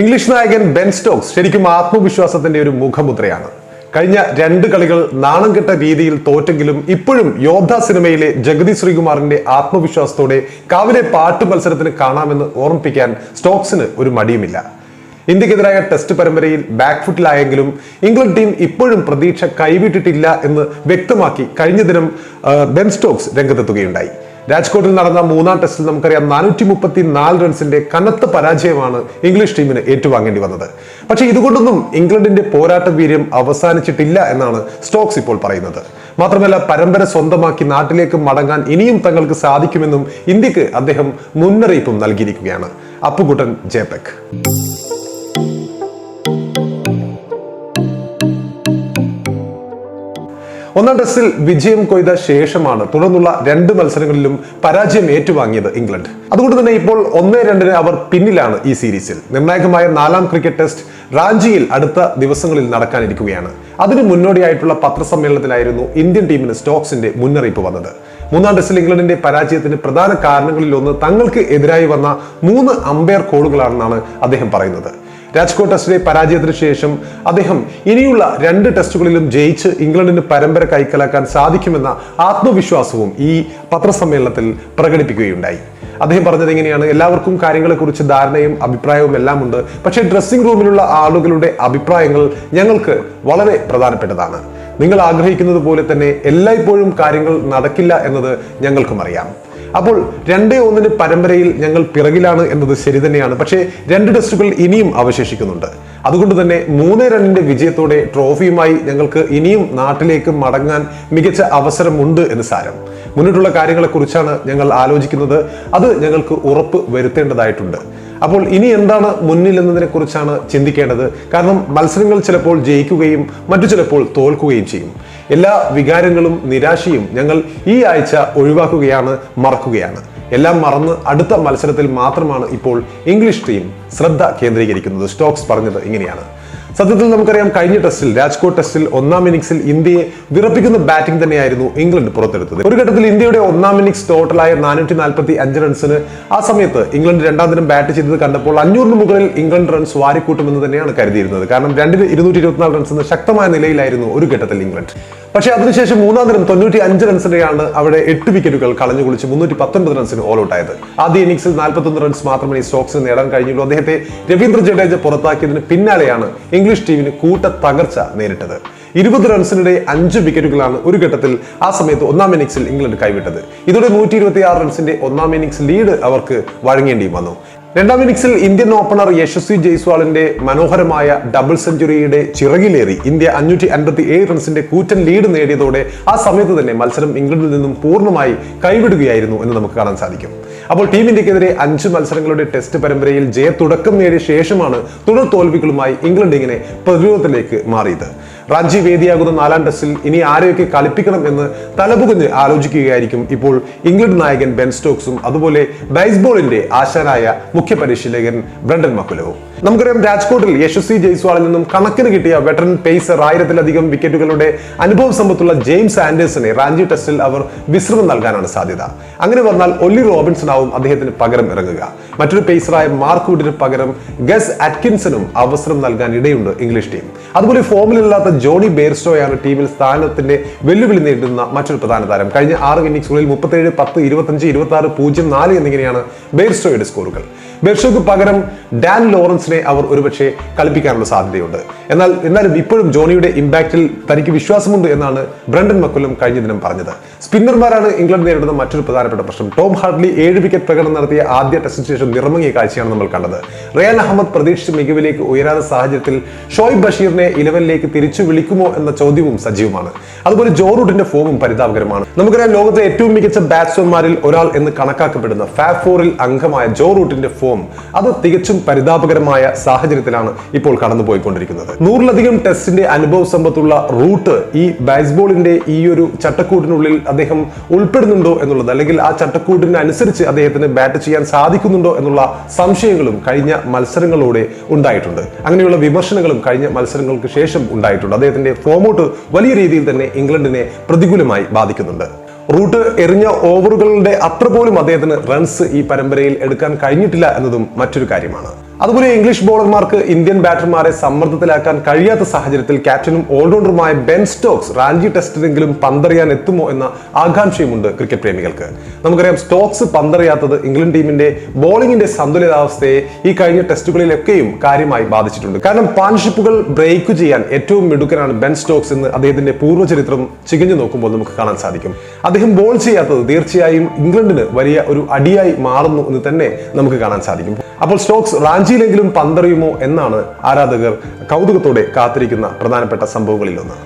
English നായകൻ Ben Stokes ശരിക്കും ആത്മവിശ്വാസത്തിന്റെ ഒരു മുഖമുദ്രയാണ്. കഴിഞ്ഞ രണ്ട് കളികൾ നാണം കെട്ട രീതിയിൽ തോറ്റെങ്കിലും ഇപ്പോഴും യോദ്ധ സിനിമയിലെ ജഗതി ശ്രീകുമാറിന്റെ ആത്മവിശ്വാസത്തോടെ കാവിലെ പാട്ട് മത്സരത്തിന് കാണാമെന്ന് ഓർമ്മിപ്പിക്കാൻ സ്റ്റോക്സിന് ഒരു മടിയുമില്ല. ഇന്ത്യക്കെതിരായ ടെസ്റ്റ് പരമ്പരയിൽ ബാക്ക് ഫുട്ടിലായെങ്കിലും ഇംഗ്ലണ്ട് ടീം ഇപ്പോഴും പ്രതീക്ഷ കൈവിട്ടിട്ടില്ല എന്ന് വ്യക്തമാക്കി കഴിഞ്ഞ ദിനം ബെൻ സ്റ്റോക്സ് രംഗത്തെത്തുകയുണ്ടായി. രാജ്കോട്ടിൽ നടന്ന മൂന്നാം ടെസ്റ്റിൽ നമുക്കറിയാം നാനൂറ്റി മുപ്പത്തി നാല് റൺസിന്റെ കനത്ത പരാജയമാണ് ഇംഗ്ലീഷ് ടീമിന് ഏറ്റുവാങ്ങേണ്ടി വന്നത്. പക്ഷേ ഇതുകൊണ്ടൊന്നും ഇംഗ്ലണ്ടിന്റെ പോരാട്ട വീര്യം അവസാനിച്ചിട്ടില്ല എന്നാണ് സ്റ്റോക്സ് ഇപ്പോൾ പറയുന്നത്. മാത്രമല്ല പരമ്പര സ്വന്തമാക്കി നാട്ടിലേക്ക് മടങ്ങാൻ ഇനിയും തങ്ങൾക്ക് സാധിക്കുമെന്നും ഇന്ത്യയ്ക്ക് അദ്ദേഹം മുന്നറിയിപ്പും നൽകിയിരിക്കുകയാണ്. അപ്പുകുട്ടൻ ജേപെക് ഒന്നാം ടെസ്റ്റിൽ വിജയം കൊയ്ത ശേഷമാണ് തുടർന്നുള്ള രണ്ട് മത്സരങ്ങളിലും പരാജയം ഏറ്റുവാങ്ങിയത് ഇംഗ്ലണ്ട്. അതുകൊണ്ട് തന്നെ ഇപ്പോൾ ഒന്നേ രണ്ടിന് അവർ പിന്നിലാണ് ഈ സീരീസിൽ. നിർണായകമായ നാലാം ക്രിക്കറ്റ് ടെസ്റ്റ് റാഞ്ചിയിൽ അടുത്ത ദിവസങ്ങളിൽ നടക്കാനിരിക്കുകയാണ്. അതിന് മുന്നോടിയായിട്ടുള്ള പത്രസമ്മേളനത്തിലായിരുന്നു ഇന്ത്യൻ ടീമിന് സ്റ്റോക്സിന്റെ മുന്നറിയിപ്പ് വന്നത്. മൂന്നാം ടെസ്റ്റിൽ ഇംഗ്ലണ്ടിന്റെ പരാജയത്തിന് പ്രധാന കാരണങ്ങളിൽ ഒന്ന് തങ്ങൾക്ക് എതിരായി വന്ന മൂന്ന് അമ്പയർ കോളുകളാണെന്നാണ് അദ്ദേഹം പറയുന്നത്. രാജ്കോട്ട് ടെസ്റ്റിലെ പരാജയത്തിന് ശേഷം അദ്ദേഹം ഇനിയുള്ള രണ്ട് ടെസ്റ്റുകളിലും ജയിച്ച് ഇംഗ്ലണ്ടിന് പരമ്പര കൈക്കലാക്കാൻ സാധിക്കുമെന്ന ആത്മവിശ്വാസവും ഈ പത്രസമ്മേളനത്തിൽ പ്രകടിപ്പിക്കുകയുണ്ടായി. അദ്ദേഹം പറഞ്ഞത് എങ്ങനെയാണ് എല്ലാവർക്കും കാര്യങ്ങളെക്കുറിച്ച് ധാരണയും അഭിപ്രായവും എല്ലാം ഉണ്ട് പക്ഷേ ഡ്രസ്സിംഗ് റൂമിലുള്ള ആളുകളുടെ അഭിപ്രായങ്ങൾ ഞങ്ങൾക്ക് വളരെ പ്രധാനപ്പെട്ടതാണ്. നിങ്ങൾ ആഗ്രഹിക്കുന്നത് പോലെ തന്നെ എല്ലായ്പ്പോഴും കാര്യങ്ങൾ നടക്കില്ല എന്നത് ഞങ്ങൾക്കും അറിയാം. അപ്പോൾ രണ്ടേ ഒന്നിന് പരമ്പരയിൽ ഞങ്ങൾ പിറകിലാണ് എന്നത് ശരി തന്നെയാണ്. പക്ഷേ രണ്ട് ടെസ്റ്റുകൾ ഇനിയും അവശേഷിക്കുന്നുണ്ട്. അതുകൊണ്ട് തന്നെ മൂന്ന് രണ്ടിന്റെ വിജയത്തോടെ ട്രോഫിയുമായി ഞങ്ങൾക്ക് ഇനിയും നാട്ടിലേക്ക് മടങ്ങാൻ മികച്ച അവസരമുണ്ട് എന്ന് സാരം. മുന്നിട്ടുള്ള കാര്യങ്ങളെക്കുറിച്ചാണ് ഞങ്ങൾ ആലോചിക്കുന്നത്. അത് ഞങ്ങൾക്ക് ഉറപ്പ് വരുത്തേണ്ടതായിട്ടുണ്ട്. അപ്പോൾ ഇനി എന്താണ് മുന്നിൽ എന്നതിനെ കുറിച്ചാണ് ചിന്തിക്കേണ്ടത്. കാരണം മത്സരങ്ങൾ ചിലപ്പോൾ ജയിക്കുകയും മറ്റു ചിലപ്പോൾ തോൽക്കുകയും ചെയ്യും. എല്ലാ വികാരങ്ങളും നിരാശയും ഞങ്ങൾ ഈ ആഴ്ച ഒഴിവാക്കുകയാണ് മറക്കുകയാണ്. എല്ലാം മറന്ന് അടുത്ത മത്സരത്തിൽ മാത്രമാണ് ഇപ്പോൾ ഇംഗ്ലീഷ് ടീം ശ്രദ്ധ കേന്ദ്രീകരിക്കുന്നത്. സ്റ്റോക്സ് പറഞ്ഞത് ഇങ്ങനെയാണ്. സത്യത്തിൽ നമുക്കറിയാം കഴിഞ്ഞ ടെസ്റ്റിൽ രാജ്കോട്ട് ടെസ്റ്റിൽ ഒന്നാം ഇന്നിംഗ്സിൽ ഇന്ത്യയെ വിറപ്പിക്കുന്ന ബാറ്റിംഗ് തന്നെയായിരുന്നു ഇംഗ്ലണ്ട് പുറത്തെടുത്തത്. ഒരു ഘട്ടത്തിൽ ഇന്ത്യയുടെ ഒന്നാം ഇന്നിംഗ്സ് ടോട്ടലായ നാനൂറ്റി നാൽപ്പത്തി അഞ്ച് റൺസിന് ആ സമയത്ത് ഇംഗ്ലണ്ട് രണ്ടാം ദിനം ബാറ്റ് ചെയ്തത് കണ്ടപ്പോൾ അഞ്ഞൂറിന് മുകളിൽ ഇംഗ്ലണ്ട് റൺസ് വാരിക്കൂട്ടുമെന്ന് തന്നെയാണ് കരുതിയിരുന്നത്. കാരണം രണ്ടിന് ഇരുന്നൂറ്റി ഇരുപത്തിനാല് റൺസ് എന്ന ശക്തമായ നിലയിലായിരുന്നു ഒരു ഘട്ടത്തിൽ ഇംഗ്ലണ്ട്. പക്ഷേ അതിനുശേഷം മൂന്നാം ദിനം തൊണ്ണൂറ്റി അഞ്ച് റൺസിനെയാണ് അവിടെ എട്ട് വിക്കറ്റുകൾ കളഞ്ഞു കുളിച്ച് മുന്നൂറ്റി പത്തൊൻപത് റൺസിന് ഓൾ ഔട്ട് ആയത് ആദ്യ ഇന്നിംഗ്സിൽ നാൽപ്പത്തൊന്ന് റൺസ് മാത്രമേ സ്റ്റോക്സിന് നേടാൻ കഴിഞ്ഞുള്ളൂ. അദ്ദേഹത്തെ രവീന്ദ്ര ജഡേജ പുറത്താക്കിയതിന് പിന്നാലെയാണ് ഇംഗ്ലീഷ് ടീമിന് കൂട്ട തകർച്ച നേരിട്ടത്. ഇരുപത് റൺസിനിടെ അഞ്ച് വിക്കറ്റുകളാണ് ഒരു ഘട്ടത്തിൽ ആ സമയത്ത് ഒന്നാം ഇന്നിംഗ്സിൽ ഇംഗ്ലണ്ട് കൈവിട്ടത്. ഇതോടെ നൂറ്റി റൺസിന്റെ ഒന്നാം ഇന്നിംഗ്സ് ലീഡ് അവർക്ക് വഴങ്ങേണ്ടിയും വന്നു. രണ്ടാം ഇന്നിംഗ്സിൽ ഇന്ത്യൻ ഓപ്പണർ യശസ്വി ജയ്സ്വാളിന്റെ മനോഹരമായ ഡബിൾ സെഞ്ചുറിയുടെ ചിറകിലേറി ഇന്ത്യ അഞ്ഞൂറ്റി അൻപത്തി ഏഴ് റൺസിന്റെ കൂറ്റൻ ലീഡ് നേടിയതോടെ ആ സമയത്ത് തന്നെ മത്സരം ഇംഗ്ലണ്ടിൽ നിന്നും പൂർണമായി കൈവിടുകയായിരുന്നു എന്ന് നമുക്ക് കാണാൻ സാധിക്കും. അപ്പോൾ ടീം ഇന്ത്യക്കെതിരെ അഞ്ച് മത്സരങ്ങളുടെ ടെസ്റ്റ് പരമ്പരയിൽ ജയ തുടക്കം നേടിയ ശേഷമാണ് തുടർ തോൽവികളുമായി ഇംഗ്ലണ്ട് ഇങ്ങനെ പ്രതിരോധത്തിലേക്ക് മാറിയത്. റാഞ്ചി വേദിയാകുന്ന നാലാം ടെസ്റ്റിൽ ഇനി ആരെയൊക്കെ കളിപ്പിക്കണം എന്ന് തലപുകഞ്ഞ് ആലോചിക്കുകയായിരിക്കും ഇപ്പോൾ ഇംഗ്ലണ്ട് നായകൻ ബെൻ സ്റ്റോക്സും അതുപോലെ ബേസ്ബോളിന്റെ ആശാനായ മുഖ്യ പരിശീലകൻ ബ്രണ്ടൻ മക്കുലവും. നമുക്കറിയാം രാജ്കോട്ടിൽ യശസ്വി ജയ്സ്വാളിൽ നിന്നും കണക്കിന് കിട്ടിയ വെറ്ററൻ പേസർ ആയിരത്തിലധികം വിക്കറ്റുകളുടെ അനുഭവ സമ്പത്തുള്ള ജെയിംസ് ആൻഡേഴ്സനെ റാഞ്ചി ടെസ്റ്റിൽ അവർ വിശ്രമം നൽകാനാണ് സാധ്യത. അങ്ങനെ വന്നാൽ ഒല്ലി റോബിൻസൺ ആവും അദ്ദേഹത്തിന് പകരം ഇറങ്ങുക. മറ്റൊരു പേസറായ മാർക്ക് വുഡിന് പകരം ഗസ് അറ്റ്കിൻസനും അവസരം നൽകാൻ ഇടയുണ്ട് ഇംഗ്ലീഷ് ടീം. അതുപോലെ ഫോമിലില്ലാത്ത ജോണി ബേർസ്റ്റോയാണ് ടീമിൽ സ്ഥാനത്തിന്റെ വെല്ലുവിളി നേരിടുന്ന മറ്റൊരു പ്രധാന താരം. കഴിഞ്ഞ ആറ് ഇന്നിംഗ്സുകളിൽ മുപ്പത്തേഴ് പത്ത് ഇരുപത്തഞ്ച് ഇരുപത്തി ആറ് പൂജ്യം നാല് എന്നിങ്ങനെയാണ് ബേർസ്റ്റോയുടെ സ്കോറുകൾ ബേർസ്റ്റോക്ക് പകരം ഡാൻ ലോറൻസിനെ അവർ ഒരുപക്ഷെ കളിപ്പിക്കാനുള്ള സാധ്യതയുണ്ട്. എന്നാൽ എന്നാലും ഇപ്പോഴും ജോണിയുടെ ഇമ്പാക്റ്റിൽ തനിക്ക് വിശ്വാസമുണ്ട് എന്നാണ് ബ്രണ്ടൻ മക്കൊല്ലം കഴിഞ്ഞ ദിനം പറഞ്ഞത്. സ്പിന്നർമാരാണ് ഇംഗ്ലണ്ട് നേരിടുന്ന മറ്റൊരു പ്രധാനപ്പെട്ട പ്രശ്നം. ടോം ഹാർഡ്ലി ഏഴ് വിക്കറ്റ് പ്രകടനം നടത്തിയ ആദ്യ ടെസ്റ്റിന് ശേഷം നിറമങ്ങിയ കാഴ്ചയാണ് നമ്മൾ കണ്ടത്. റയാൻ അഹമ്മദ് പ്രതീക്ഷിച്ച മികവിലേക്ക് ഉയരാത്ത സാഹചര്യത്തിൽ ഷോയിബ് ബഷീറിനെ ഇലവനിലേക്ക് തിരിച്ചു വിളിക്കുമോ എന്ന ചോദ്യവും സജീവമാണ്. അതുപോലെ ജോ റൂട്ടിന്റെ ഫോമും പരിതാപകരമാണ്. നമുക്കറിയാം ലോകത്തെ ഏറ്റവും മികച്ച ബാറ്റ്സ്മാൻമാരിൽ ഒരാൾ എന്ന് കണക്കാക്കപ്പെടുന്ന ഫാബ് ഫോറിൽ അംഗമായ ജോ റൂട്ടിന്റെ ഫോം അത് തികച്ചും പരിതാപകരമായ സാഹചര്യത്തിലാണ് ഇപ്പോൾ കടന്നുപോയിക്കൊണ്ടിരിക്കുന്നത്. നൂറിലധികം ടെസ്റ്റിന്റെ അനുഭവ സമ്പത്തുള്ള റൂട്ട് ഈ ബേസ്ബോളിന്റെ ഈ ഒരു ചട്ടക്കൂടിനുള്ളിൽ അദ്ദേഹം ഉൾപ്പെടുന്നുണ്ടോ എന്നുള്ളത് അല്ലെങ്കിൽ ആ ചട്ടക്കൂട്ടിന് അനുസരിച്ച് അദ്ദേഹത്തിന് ബാറ്റ് ചെയ്യാൻ സാധിക്കുന്നുണ്ടോ എന്നുള്ള സംശയങ്ങളും കഴിഞ്ഞ മത്സരങ്ങളോടെ ഉണ്ടായിട്ടുണ്ട്. അങ്ങനെയുള്ള വിമർശനങ്ങളും കഴിഞ്ഞ മത്സരങ്ങൾക്ക് ശേഷം ഉണ്ടായിട്ടുണ്ട്. അദ്ദേഹത്തിന്റെ ഫോമൗട്ട് വലിയ രീതിയിൽ തന്നെ ഇംഗ്ലണ്ടിനെ പ്രതികൂലമായി ബാധിക്കുന്നുണ്ട്. റൂട്ട് എറിഞ്ഞ ഓവറുകളുടെ അത്ര പോലും അദ്ദേഹത്തിന് റൺസ് ഈ പരമ്പരയിൽ എടുക്കാൻ കഴിഞ്ഞിട്ടില്ല എന്നതും മറ്റൊരു കാര്യമാണ്. അതുപോലെ ഇംഗ്ലീഷ് ബോളർമാർക്ക് ഇന്ത്യൻ ബാറ്റർമാരെ സമ്മർദ്ദത്തിലാക്കാൻ കഴിയാത്ത സാഹചര്യത്തിൽ ക്യാപ്റ്റനും ഓൾറൗണ്ടറുമായ ബെൻ സ്റ്റോക്സ് റാഞ്ചി ടെസ്റ്റിലെങ്കിലും പന്തറിയാൻ എത്തുമോ എന്ന ആകാംക്ഷയുമുണ്ട് ക്രിക്കറ്റ് പ്രേമികൾക്ക്. നമുക്കറിയാം സ്റ്റോക്സ് പന്തറിയാത്തത് ഇംഗ്ലണ്ട് ടീമിന്റെ ബോളിംഗിന്റെ സന്തുലിതാവസ്ഥയെ ഈ കഴിഞ്ഞ ടെസ്റ്റുകളിലൊക്കെയും കാര്യമായി ബാധിച്ചിട്ടുണ്ട്. കാരണം പാൻഷിപ്പുകൾ ബ്രേക്ക് ചെയ്യാൻ ഏറ്റവും മിടുക്കനാണ് ബെൻ സ്റ്റോക്സ് എന്ന് അദ്ദേഹത്തിന്റെ പൂർവചരിത്രം ചികഞ്ഞു നോക്കുമ്പോൾ നമുക്ക് കാണാൻ സാധിക്കും. അദ്ദേഹം ബോൾ ചെയ്യാത്തത് തീർച്ചയായും ഇംഗ്ലണ്ടിന് വലിയ ഒരു അടിയായി മാറുന്നു എന്ന് തന്നെ നമുക്ക് കാണാൻ സാധിക്കും. അപ്പോൾ സ്റ്റോക്സ് റാഞ്ചിയിലെങ്കിലും പന്തറിയുമോ എന്നാണ് ആരാധകർ കൗതുകത്തോടെ കാത്തിരിക്കുന്ന പ്രധാനപ്പെട്ട സംഭവങ്ങളിലൊന്ന്.